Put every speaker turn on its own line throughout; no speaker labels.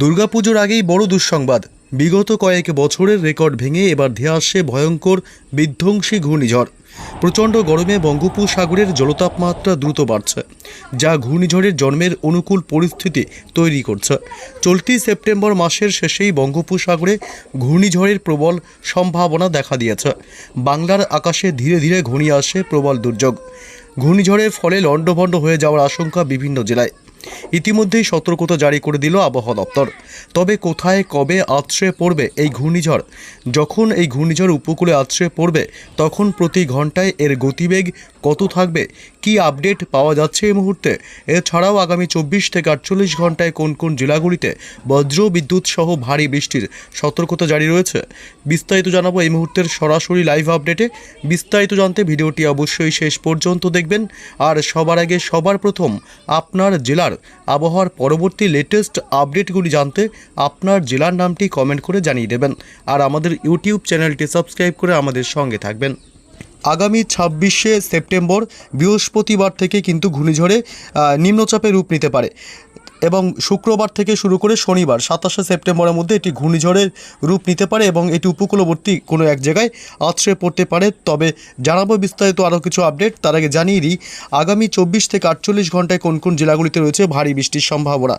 দুর্গাপুজোর আগেই বড় দুঃসংবাদ। বিগত কয়েক বছরের রেকর্ড ভেঙে এবার ধেয়ে আসছে ভয়ঙ্কর, বিধ্বংসী ঘূর্ণিঝড়। প্রচণ্ড গরমে বঙ্গোপসাগরের জলতাপমাত্রা দ্রুত বাড়ছে, যা ঘূর্ণিঝড়ের জন্মের অনুকূল পরিস্থিতি তৈরি করছে। চলতি সেপ্টেম্বর মাসের শেষেই বঙ্গোপসাগরে ঘূর্ণিঝড়ের প্রবল সম্ভাবনা দেখা দিয়েছে। বাংলার আকাশে ধীরে ধীরে ঘনিয়ে আসে প্রবল দুর্যোগ। ঘূর্ণিঝড়ের ফলে লণ্ডভণ্ড হয়ে যাওয়ার আশঙ্কা বিভিন্ন জেলায়। ইতিমধ্যেই সতর্কতা জারি করে দিল আবহাওয়া দপ্তর। তবে কোথায়, কবে আছড়ে পড়বে এই ঘূর্ণিঝড়? যখন এই ঘূর্ণিঝড় উপকূলে আছড়ে পড়বে, তখন প্রতি ঘন্টায় এর গতিবেগ কত থাকবে? কি আপডেট পাওয়া যাচ্ছে এই মুহূর্তে? এছাড়াও আগামী চব্বিশ থেকে আটচল্লিশ ঘন্টায় কোন কোন জেলাগুলিতে বজ্র বিদ্যুৎ সহ ভারী বৃষ্টির সতর্কতা জারি রয়েছে? বিস্তারিত জানাব এই মুহূর্তের সরাসরি লাইভ আপডেটে বিস্তারিত জানতে ভিডিওটি অবশ্যই শেষ পর্যন্ত দেখবেন। আর সবার আগে সবার প্রথম আপনার জেলার আবহাওয়ার পরবর্তী লেটেস্ট আপডেটগুলি জানতে আপনার জেলার নামটি কমেন্ট করে জানিয়ে দেবেন। আর আমাদের ইউটিউব চ্যানেলটি সাবস্ক্রাইব করে আমাদের সঙ্গে থাকবেন। আগামী ছাব্বিশে সেপ্টেম্বর বৃহস্পতিবার থেকে কিন্তু ঘূর্ণিঝড়ে নিম্নচাপে রূপ নিতে পারে। এবং শুক্রবার থেকে শুরু করে শনিবার, সাতাশে সেপ্টেম্বরের মধ্যে এটি ঘূর্ণিঝড়ের রূপ নিতে পারে এবং এটি উপকূলবর্তী কোনো এক জায়গায় আছড়ে পড়তে পারে। তবে জানাব বিস্তারিত আরও কিছু আপডেট। তার আগে জানিয়ে দিই, আগামী চব্বিশ থেকে আটচল্লিশ ঘন্টায় কোন কোন জেলাগুলিতে রয়েছে ভারী বৃষ্টির সম্ভাবনা?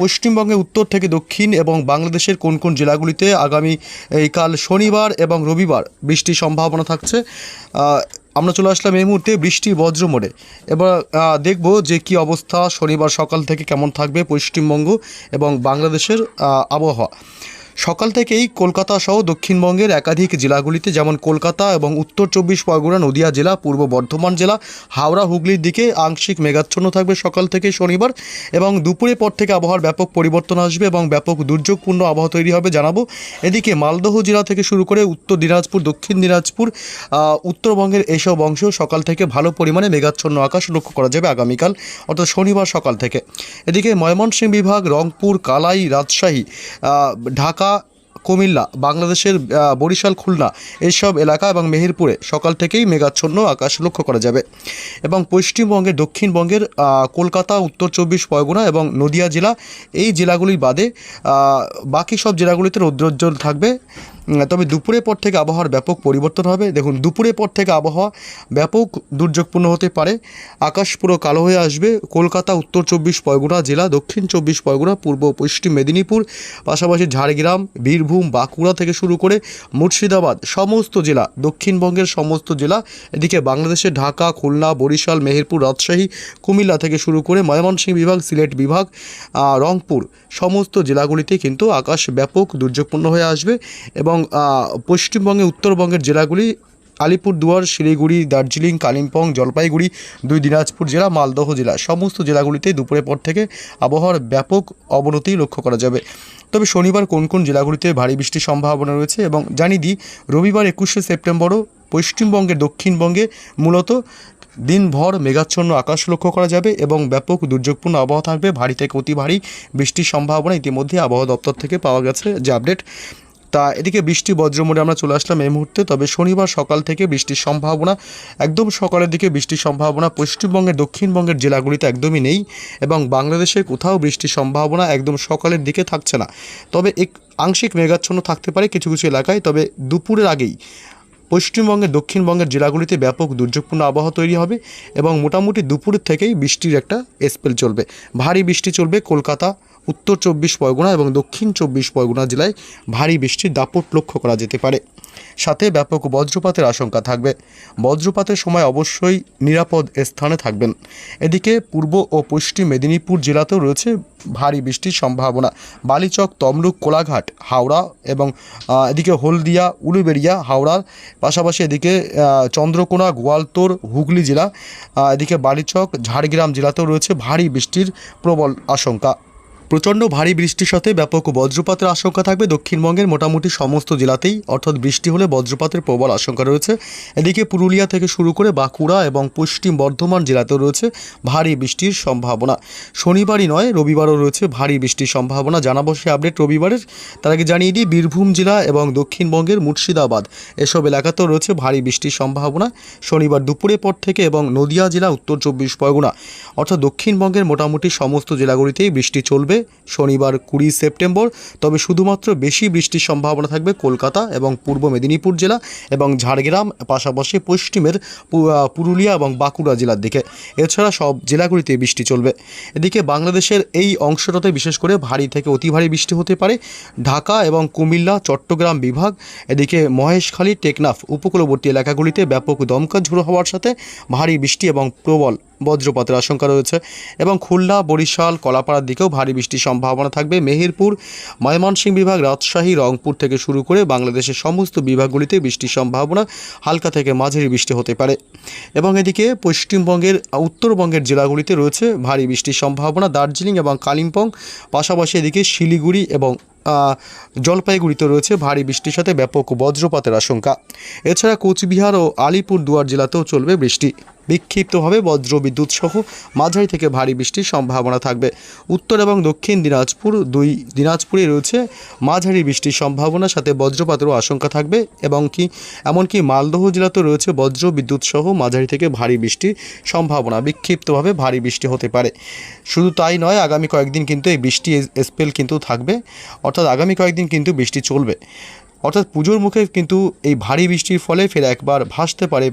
পশ্চিমবঙ্গে উত্তর থেকে দক্ষিণ এবং বাংলাদেশের কোন কোন জেলাগুলিতে আগামী এই কাল শনিবার এবং রবিবার বৃষ্টির সম্ভাবনা থাকছে? আমরা চলে আসলাম এই মুহূর্তে বৃষ্টি বজ্র মোড়ে। এবার দেখব যে কি অবস্থা শনিবার সকাল থেকে কেমন থাকবে পশ্চিমবঙ্গ এবং বাংলাদেশের আবহাওয়া। সকাল থেকেই কলকাতা সহ দক্ষিণবঙ্গের একাধিক জেলাগুলিতে, যেমন কলকাতা এবং উত্তর চব্বিশ পরগনা, নদিয়া জেলা, পূর্ব বর্ধমান জেলা, হাওড়া, হুগলির দিকে আংশিক মেঘাচ্ছন্ন থাকবে সকাল থেকে শনিবার এবং দুপুরের পর থেকে আবহাওয়ার ব্যাপক পরিবর্তন আসবে এবং ব্যাপক দুর্যোগপূর্ণ আবহাওয়া তৈরি হবে জানাব। এদিকে মালদহ জেলা থেকে শুরু করে উত্তর দিনাজপুর, দক্ষিণ দিনাজপুর উত্তরবঙ্গের এইসব অংশ সকাল থেকে ভালো পরিমাণে মেঘাচ্ছন্ন আকাশ লক্ষ্য করা যাবে আগামীকাল, অর্থাৎ শনিবার সকাল থেকে। এদিকে ময়মনসিংহ বিভাগ, রংপুর, কালাই, রাজশাহী ঢাকা কুমিল্লা, বাংলাদেশের বরিশাল, খুলনা এইসব এলাকা এবং মেহেরপুরে সকাল থেকেই মেঘাচ্ছন্ন আকাশ লক্ষ্য করা যাবে। এবং পশ্চিমবঙ্গের, দক্ষিণবঙ্গের কলকাতা, উত্তর চব্বিশ পরগনা এবং নদিয়া জেলা এই জেলাগুলির বাদে বাকি সব জেলাগুলিতে রৌদ্রোজ্জ্বল থাকবে। তবে দুপুরের পর থেকে আবহাওয়ার ব্যাপক পরিবর্তন হবে। দেখুন, দুপুরের পর থেকে আবহাওয়া ব্যাপক দুর্যোগপূর্ণ হতে পারে। আকাশ পুরো কালো হয়ে আসবে। কলকাতা, উত্তর চব্বিশ পরগনা জেলা, দক্ষিণ চব্বিশ পরগনা, পূর্ব পশ্চিম মেদিনীপুর, পাশাপাশি ঝাড়গ্রাম, বীরভূম, বাঁকুড়া থেকে শুরু করে মুর্শিদাবাদ, সমস্ত জেলা, দক্ষিণবঙ্গের সমস্ত জেলা, এদিকে বাংলাদেশের ঢাকা, খুলনা, বরিশাল, মেহেরপুর, রাজশাহী, কুমিল্লা থেকে শুরু করে ময়মনসিংহ বিভাগ, সিলেট বিভাগ রংপুর, সমস্ত জেলাগুলিতে কিন্তু আকাশ ব্যাপক দুর্যোগপূর্ণ হয়ে আসবে এবং পশ্চিমবঙ্গে, উত্তরবঙ্গের জেলাগুলি আলিপুরদুয়ার, শিলিগুড়ি, দার্জিলিং, কালিম্পং, জলপাইগুড়ি, দুই দিনাজপুর জেলা, মালদহ জেলা, সমস্ত জেলাগুলিতেই দুপুরের পর থেকে আবহাওয়ার ব্যাপক অবনতি লক্ষ্য করা যাবে। তবে শনিবার কোন কোন জেলাগুলিতে ভারী বৃষ্টির সম্ভাবনা রয়েছে এবং জানিয়ে দিই, রবিবার একুশে সেপ্টেম্বরও পশ্চিমবঙ্গের দক্ষিণবঙ্গে মূলত দিনভর মেঘাচ্ছন্ন আকাশ লক্ষ্য করা যাবে এবং ব্যাপক দুর্যোগপূর্ণ আবহাওয়া থাকবে। ভারী থেকে অতি ভারী বৃষ্টির সম্ভাবনা ইতিমধ্যে আবহাওয়া দপ্তর থেকে পাওয়া গেছে। যে আপডেট তা এদিকে বৃষ্টি বজ্রমোড়ে আমরা চলে আসলাম এই মুহূর্তে, তবে শনিবার সকাল থেকে বৃষ্টির সম্ভাবনা একদম সকালের দিকে বৃষ্টির সম্ভাবনা পশ্চিমবঙ্গের, দক্ষিণবঙ্গের জেলাগুলিতে একদমই নেই এবং বাংলাদেশের কোথাও বৃষ্টির সম্ভাবনা একদম সকালের দিকে থাকছে না। তবে এক আংশিক মেঘাচ্ছন্ন থাকতে পারে কিছু কিছু এলাকায়, তবে দুপুরের আগেই পশ্চিমবঙ্গের, দক্ষিণবঙ্গের জেলাগুলিতে ব্যাপক দুর্যোগপূর্ণ আবহাওয়া তৈরি হবে এবং মোটামুটি দুপুরের থেকেই বৃষ্টির একটা স্পেল চলবে। ভারী বৃষ্টি চলবে কলকাতা উত্তর চব্বিশ পরগনা এবং দক্ষিণ চব্বিশ পরগনা জেলায় ভারী বৃষ্টির দাপট লক্ষ্য করা যেতে পারে। সাথে ব্যাপক বজ্রপাতের আশঙ্কা থাকবে। বজ্রপাতের সময় অবশ্যই নিরাপদ স্থানে থাকবেন। এদিকে পূর্ব ও পশ্চিম মেদিনীপুর জেলাতেও রয়েছে ভারী বৃষ্টির সম্ভাবনা। বালিচক, তমলুক, কোলাঘাট, হাওড়া এবং এদিকে হলদিয়া, উলুবেড়িয়া, হাওড়ার পাশাপাশি এদিকে চন্দ্রকোনা, গোয়ালতোর, হুগলি জেলা এদিকে বালিচক, ঝাড়গ্রাম জেলাতেও রয়েছে ভারী বৃষ্টির প্রবল আশঙ্কা। প্রচণ্ড ভারী বৃষ্টির সাথে ব্যাপক বজ্রপাতের আশঙ্কা থাকবে। দক্ষিণবঙ্গের মোটামুটি সমস্ত জেলাতেই, অর্থাৎ বৃষ্টি হলে বজ্রপাতের প্রবল আশঙ্কা রয়েছে। এদিকে পুরুলিয়া থেকে শুরু করে বাঁকুড়া এবং পশ্চিম বর্ধমান জেলাতেও রয়েছে ভারী বৃষ্টির সম্ভাবনা। শনিবারই নয়, রবিবারও রয়েছে ভারী বৃষ্টির সম্ভাবনা। জানাব সে আপডেট রবিবারের। তার আগে জানিয়ে দিই, বীরভূম জেলা এবং দক্ষিণবঙ্গের মুর্শিদাবাদ, এসব এলাকাতেও রয়েছে ভারী বৃষ্টির সম্ভাবনা। শনিবার দুপুরের পর থেকে এবং নদিয়া জেলা, উত্তর চব্বিশ পরগনা, অর্থাৎ দক্ষিণবঙ্গের মোটামুটি সমস্ত জেলাগুলিতেই বৃষ্টি চলবে। শনিবার কুড়ি সেপ্টেম্বর। তবে শুধুমাত্র বেশি বৃষ্টির সম্ভাবনা থাকবে কলকাতা এবং পূর্ব মেদিনীপুর জেলা এবং ঝাড়গ্রাম, পাশাপাশি পশ্চিমের পুরুলিয়া এবং বাঁকুড়া জেলার দিকে। এছাড়া সব জেলাগুলিতে বৃষ্টি চলবে। এদিকে বাংলাদেশের এই অংশটাতে বিশেষ করে ভারী থেকে অতি ভারী বৃষ্টি হতে পারে। ঢাকা এবং কুমিল্লা, চট্টগ্রাম বিভাগ, এদিকে মহেশখালী, টেকনাফ উপকূলবর্তী এলাকাগুলিতে ব্যাপক দমকা ঝোড়ো হওয়ার সাথে ভারী বৃষ্টি এবং প্রবল বজ্রপাতের আশঙ্কা রয়েছে এবং খুলনা, বরিশাল, কলাপাড়ার দিকেও ভারী বৃষ্টির সম্ভাবনা থাকবে। মেহেরপুর, ময়মনসিংহ বিভাগ, রাজশাহী, রংপুর থেকে শুরু করে বাংলাদেশের সমস্ত বিভাগগুলিতে বৃষ্টির সম্ভাবনা হালকা থেকে মাঝারি বৃষ্টি হতে পারে। এবং এদিকে পশ্চিমবঙ্গের, উত্তরবঙ্গের জেলাগুলিতে রয়েছে ভারী বৃষ্টির সম্ভাবনা। দার্জিলিং এবং কালিম্পং, পাশাপাশি এদিকে শিলিগুড়ি এবং জলপাইগুড়িতে রয়েছে ভারী বৃষ্টির সাথে ব্যাপক বজ্রপাতের আশঙ্কা। এছাড়া কোচবিহার ও আলিপুর দুয়ার জেলাতেও চলবে বৃষ্টি। বিক্ষিপ্তভাবে বজ্র বিদ্যুৎ সহ মাঝারি থেকে ভারী বৃষ্টির সম্ভাবনা থাকবে। উত্তর এবং দক্ষিণ দিনাজপুর দুই, দিনাজপুরে রয়েছে মাঝারি বৃষ্টির সম্ভাবনা, সাথে বজ্রপাতেরও আশঙ্কা থাকবে। এবং কি, এমনকি মালদহ জেলাতেও রয়েছে বজ্র বিদ্যুৎ সহ মাঝারি থেকে ভারী বৃষ্টির সম্ভাবনা, বিক্ষিপ্তভাবে ভারী বৃষ্টি হতে পারে। শুধু তাই নয়, আগামী কয়েকদিন কিন্তু এই বৃষ্টি স্পেল কিন্তু থাকবে। অর্থাৎ আগামী কয়েকদিন কিন্তু বৃষ্টি চলবে। অর্থাৎ পুজোর মুখে কিন্তু এই ভারী বৃষ্টির ফলে ফের একবার ভাসতে পারে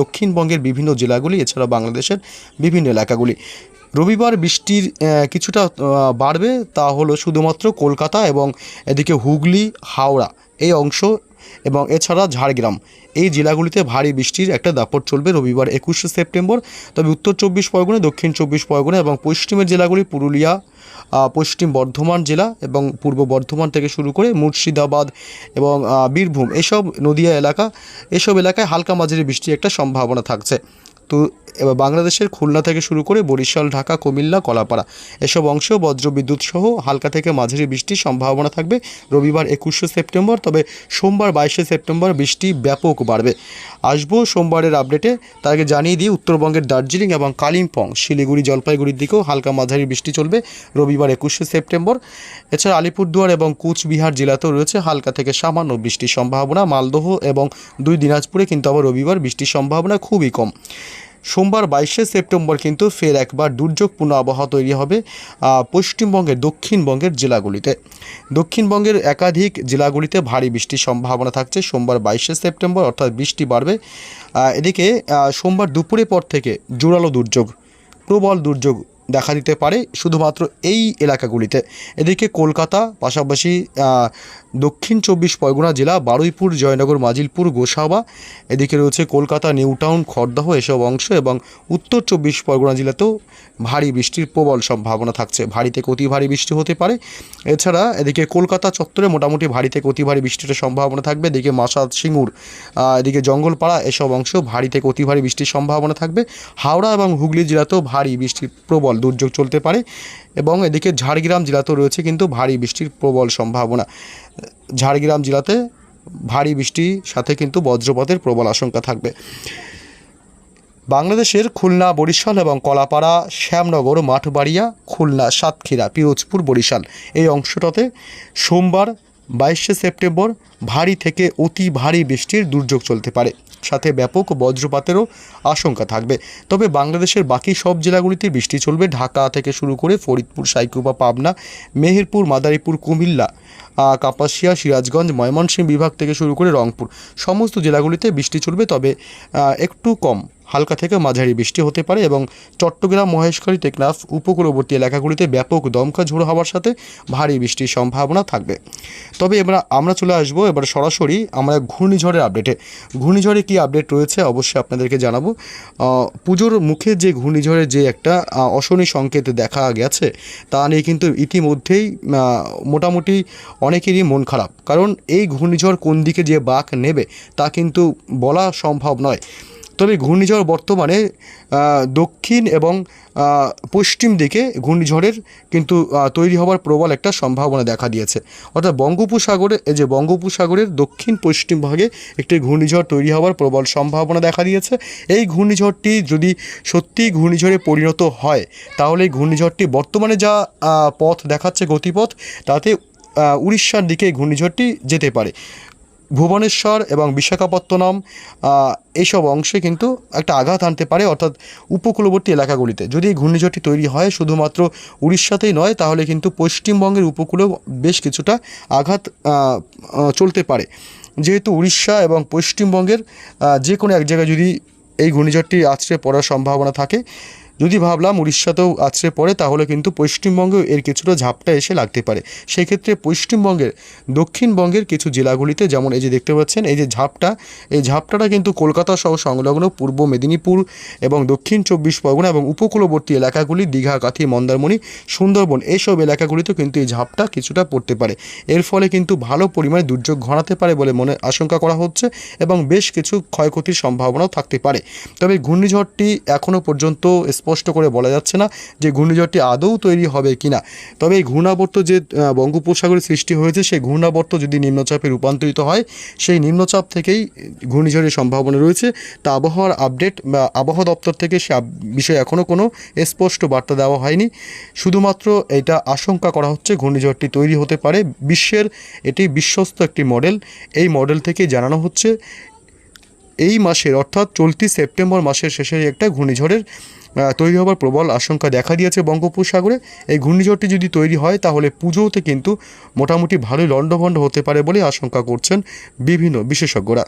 দক্ষিণবঙ্গের বিভিন্ন জেলাগুলি, এছাড়া বাংলাদেশের বিভিন্ন এলাকাগুলি। রবিবার বৃষ্টির কিছুটা বাড়বে তা হলো শুধুমাত্র কলকাতা এবং এদিকে হুগলি, হাওড়া এই অংশ এবং এছাড়া ঝাড়গ্রাম। এই জেলাগুলিতে ভারী বৃষ্টির একটা দাপট চলবে রবিবার একুশে সেপ্টেম্বর। তবে উত্তর চব্বিশ পরগনা, দক্ষিণ চব্বিশ পরগনা এবং পশ্চিমের জেলাগুলি পুরুলিয়া পশ্চিম বর্ধমান জেলা এবং পূর্ব বর্ধমান থেকে শুরু করে মুর্শিদাবাদ এবং বীরভূম এসব নদিয়া এলাকা, এসব এলাকায় হালকা মাঝারি বৃষ্টির একটা সম্ভাবনা থাকছে। তো এবার বাংলাদেশের খুলনা থেকে শুরু করে বরিশাল, ঢাকা, কুমিল্লা, কলাপাড়া এসব অংশ বজ্রবিদ্যুৎ সহ হালকা থেকে মাঝারি বৃষ্টির সম্ভাবনা থাকবে। রবিবার একুশে সেপ্টেম্বর, তবে সোমবার বাইশে সেপ্টেম্বর বৃষ্টি ব্যাপক বাড়বে। আসব সোমবারের আপডেটে। তার আগে জানিয়ে দিই, উত্তরবঙ্গের দার্জিলিং এবং কালিম্পং, শিলিগুড়ি, জলপাইগুড়ির দিকেও হালকা মাঝারি বৃষ্টি চলবে। রবিবার একুশে সেপ্টেম্বর। এছাড়া আলিপুরদুয়ার এবং কুচবিহার জেলাতেও রয়েছে হালকা থেকে সামান্য বৃষ্টির সম্ভাবনা। মালদহ এবং দুই দিনাজপুরে কিন্তু আবার রবিবার বৃষ্টির সম্ভাবনা খুবই কম। সোমবার বাইশে সেপ্টেম্বর কিন্তু ফের একবার দুর্যোগপূর্ণ আবহাওয়া তৈরি হবে পশ্চিমবঙ্গের দক্ষিণবঙ্গের জেলাগুলিতে। দক্ষিণবঙ্গের একাধিক জেলাগুলিতে ভারী বৃষ্টির সম্ভাবনা থাকছে। সোমবার বাইশে সেপ্টেম্বর অর্থাৎ বৃষ্টি বাড়বে। এদিকে সোমবার দুপুরের পর থেকে জোরালো দুর্যোগ, প্রবল দুর্যোগ দেখা দিতে পারে শুধুমাত্র এই এলাকাগুলিতে। এদিকে কলকাতা, পাশাপাশি দক্ষিণ চব্বিশ পরগনা জেলা, বারুইপুর, জয়নগর, মাজিলপুর, গোসাবা, এদিকে রয়েছে কলকাতা নিউ টাউন খড়দহ এসব অংশ এবং উত্তর চব্বিশ পরগনা জেলাতেও ভারী বৃষ্টির প্রবল সম্ভাবনা থাকছে। ভারী থেকে অতি ভারী বৃষ্টি হতে পারে। এছাড়া এদিকে কলকাতা চত্বরে মোটামুটি ভারী থেকে অতি ভারী বৃষ্টির সম্ভাবনা থাকবে। এদিকে মাসাদ, সিঙ্গুর এদিকে জঙ্গলপাড়া এসব অংশ ভারী থেকে অতি ভারী বৃষ্টির সম্ভাবনা থাকবে। হাওড়া এবং হুগলি জেলাতেও ভারী বৃষ্টির প্রবল দুর্যোগ চলতে পারে এবং এদিকে ঝাড়গ্রাম জেলাতেও রয়েছে কিন্তু ভারী বৃষ্টির প্রবল সম্ভাবনা। ঝাড়গ্রাম জেলাতে ভারী বৃষ্টির সাথে কিন্তু বজ্রপাতের প্রবল আশঙ্কা থাকবে। বাংলাদেশের খুলনা, বরিশাল এবং কলাপাড়া, শ্যামনগর, মাঠবাড়িয়া, খুলনা, সাতক্ষীরা, পিরোজপুর, বরিশাল এই অংশটাতে সোমবার বাইশে সেপ্টেম্বর ভারী থেকে অতি ভারী বৃষ্টির দুর্যোগ চলতে পারে। সাথে ব্যাপক বজ্রপাতেরও আশঙ্কা থাকবে। তবে বাংলাদেশের বাকি সব জেলাগুলিতে বৃষ্টি চলবে। ঢাকা থেকে শুরু করে ফরিদপুর সাইকুবা পাবনা, মেহেরপুর, মাদারীপুর, কুমিল্লা কাপাসিয়া, সিরাজগঞ্জ, ময়মনসিংহ বিভাগ থেকে শুরু করে রংপুর। সমস্ত জেলাগুলিতে বৃষ্টি চলবে, তবে একটু কম। হালকা থেকে মাঝারি বৃষ্টি হতে পারে এবং চট্টগ্রাম মহেশখালী টেকনাফ উপকূলবর্তী এলাকাগুলিতে ব্যাপক দমকা ঝোড়ো হওয়ার সাথে ভারী বৃষ্টির সম্ভাবনা থাকবে। তবে এবার আমরা চলে আসব, এবার সরাসরি আমরা ঘূর্ণিঝড়ের আপডেটে। ঘূর্ণিঝড়ে কী আপডেট রয়েছে অবশ্যই আপনাদেরকে জানাব। পুজোর মুখে যে ঘূর্ণিঝড়ের যে একটা অশনি সংকেত দেখা গেছে, তা নিয়ে কিন্তু ইতিমধ্যেই মোটামুটি অনেকেরই মন খারাপ। কারণ এই ঘূর্ণিঝড় কোন দিকে যে বাঁক নেবে, তা কিন্তু বলা সম্ভব নয়। তবে ঘূর্ণিঝড় বর্তমানে দক্ষিণ এবং পশ্চিম দিকে ঘূর্ণিঝড়ের কিন্তু তৈরি হওয়ার প্রবল একটা সম্ভাবনা দেখা দিয়েছে। অর্থাৎ বঙ্গোপসাগরে যে বঙ্গোপসাগরের দক্ষিণ পশ্চিম ভাগে একটি ঘূর্ণিঝড় তৈরি হওয়ার প্রবল সম্ভাবনা দেখা দিয়েছে। এই ঘূর্ণিঝড়টি যদি সত্যিই ঘূর্ণিঝড়ে পরিণত হয়, তাহলে এই ঘূর্ণিঝড়টি বর্তমানে যা পথ দেখাচ্ছে গতিপথ, তাতে উড়িষ্যার দিকে ঘূর্ণিঝড়টি যেতে পারে। ভুবনেশ্বর এবং বিশাখাপত্তনম এইসব অংশে কিন্তু একটা আঘাত আনতে পারে, অর্থাৎ উপকূলবর্তী এলাকাগুলিতে। যদি এই ঘূর্ণিঝড়টি তৈরি হয়, শুধুমাত্র উড়িষ্যাতেই নয়, তাহলে কিন্তু পশ্চিমবঙ্গের উপকূলেও বেশ কিছুটা আঘাত চলতে পারে। যেহেতু উড়িষ্যা এবং পশ্চিমবঙ্গের যে কোনো এক জায়গায় যদি এই ঘূর্ণিঝড়টি আছড়ে পড়ার সম্ভাবনা থাকে যদি ভাবলাম উড়িষ্যাতেও আছড়ে পড়ে, তাহলে কিন্তু পশ্চিমবঙ্গেও এর কিছুটা ঝাপটা এসে লাগতে পারে। সেই ক্ষেত্রে পশ্চিমবঙ্গের, দক্ষিণবঙ্গের কিছু জেলাগুলিতে, যেমন এই যে দেখতে পাচ্ছেন, এই যে ঝাপটা, এই ঝাপটাটা কিন্তু কলকাতা সহ সংলগ্ন পূর্ব মেদিনীপুর এবং দক্ষিণ চব্বিশ পরগনা এবং উপকূলবর্তী এলাকাগুলি, দীঘা, কাথি, মন্দারমণি, সুন্দরবন, এইসব এলাকাগুলিতেও কিন্তু এই ঝাপটা কিছুটা পড়তে পারে। এর ফলে কিন্তু ভালো পরিমাণে দুর্যোগ ঘনাতে পারে বলে মনে, আশঙ্কা করা হচ্ছে এবং বেশ কিছু ক্ষয়ক্ষতির সম্ভাবনাও থাকতে পারে। তবে ঘূর্ণিঝড়টি এখনও পর্যন্ত স্পষ্ট করে বলা যাচ্ছে না যে ঘূর্ণিঝড়টি আদৌ তৈরি হবে কিনা। তবে এই ঘূর্ণাবর্ত যে বঙ্গোপসাগরে সৃষ্টি হয়েছে, সেই ঘূর্ণাবর্ত যদি নিম্নচাপে রূপান্তরিত হয়, সেই নিম্নচাপ থেকেই ঘূর্ণিঝড়ের সম্ভাবনা রয়েছে। তা আবহাওয়ার আপডেট বা আবহাওয়া দপ্তর থেকে সে বিষয়ে এখনও কোনো স্পষ্ট বার্তা দেওয়া হয়নি। শুধুমাত্র এটা আশঙ্কা করা হচ্ছে ঘূর্ণিঝড়টি তৈরি হতে পারে বিশ্বের, এটি বিশ্বস্ত একটি মডেল। এই মডেল থেকে জানানো হচ্ছে এই মাসের, অর্থাৎ চলতি সেপ্টেম্বর মাসের শেষে একটা ঘূর্ণিঝড়ের তৈরি হবার প্রবল আশঙ্কা দেখা দিয়েছে বঙ্গোপসাগরে। এই ঘূর্ণিঝড়টি যদি তৈরি হয়, তাহলে পুজোতে কিন্তু মোটামুটি ভালোই লণ্ডভণ্ড হতে পারে বলে আশঙ্কা করছেন বিভিন্ন বিশেষজ্ঞরা।